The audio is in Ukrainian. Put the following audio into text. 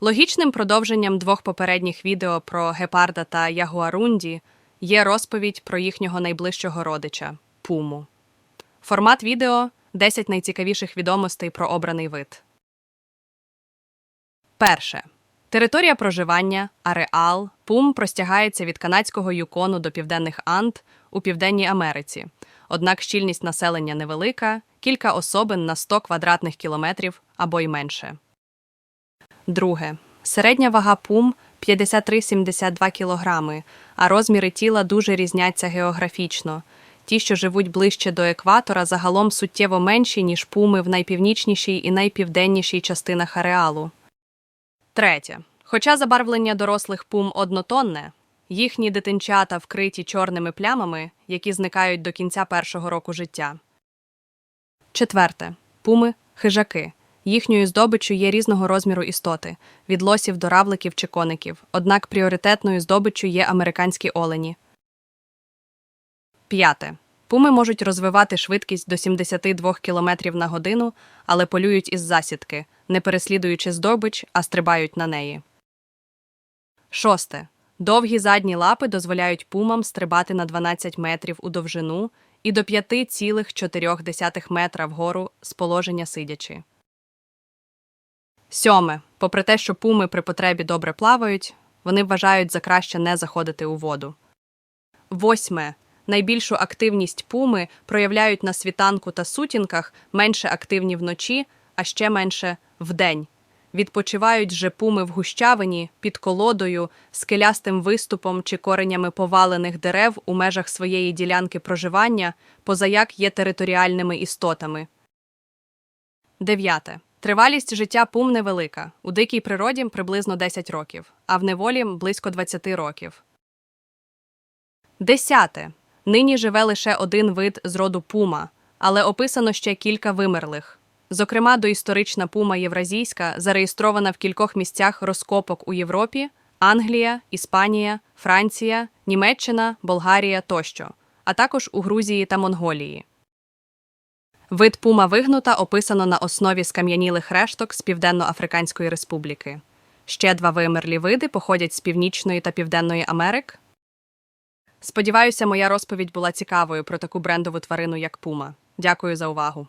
Логічним продовженням двох попередніх відео про гепарда та ягуарунді є розповідь про їхнього найближчого родича пуму. Формат відео 10 найцікавіших відомостей про обраний вид. Перше. Територія проживання, ареал, пум простягається від канадського Юкону до південних Анд у Південній Америці. Однак щільність населення невелика, кілька особин на 100 квадратних кілометрів або й менше. Друге. Середня вага пум 53-72 кілограми, а розміри тіла дуже різняться географічно. Ті, що живуть ближче до екватора, загалом суттєво менші, ніж пуми в найпівнічнішій і найпівденнішій частинах ареалу. Третє. Хоча забарвлення дорослих пум однотонне, їхні дитинчата вкриті чорними плямами, які зникають до кінця першого року життя. Четверте. Пуми хижаки. Їхньою здобиччю є різного розміру істоти від лосів до равликів чи коників. Однак пріоритетною здобиччю є американські олені. П'яте. Пуми можуть розвивати швидкість до 72 км на годину, але полюють із засідки, не переслідуючи здобич, а стрибають на неї. Шосте. Довгі задні лапи дозволяють пумам стрибати на 12 метрів у довжину і до 5,4 метра вгору з положення сидячи. Сьоме. Попри те, що пуми при потребі добре плавають, вони вважають за краще не заходити у воду. Восьме. Найбільшу активність пуми проявляють на світанку та сутінках, менше активні вночі, а ще менше вдень. Відпочивають же пуми в гущавині, під колодою, скелястим виступом чи коренями повалених дерев у межах своєї ділянки проживання, позаяк є територіальними істотами. Дев'яте. Тривалість життя пум невелика. У дикій природі приблизно 10 років, а в неволі близько 20 років. Десяте. Нині живе лише один вид з роду пума, але описано ще кілька вимерлих. Зокрема, доісторична пума євразійська зареєстрована в кількох місцях розкопок у Європі, Англія, Іспанія, Франція, Німеччина, Болгарія тощо, а також у Грузії та Монголії. Вид пума вигнута описано на основі скам'янілих решток з Південно-Африканської Республіки. Ще два вимерлі види походять з Північної та Південної Америк. Сподіваюся, моя розповідь була цікавою про таку брендову тварину, як пума. Дякую за увагу.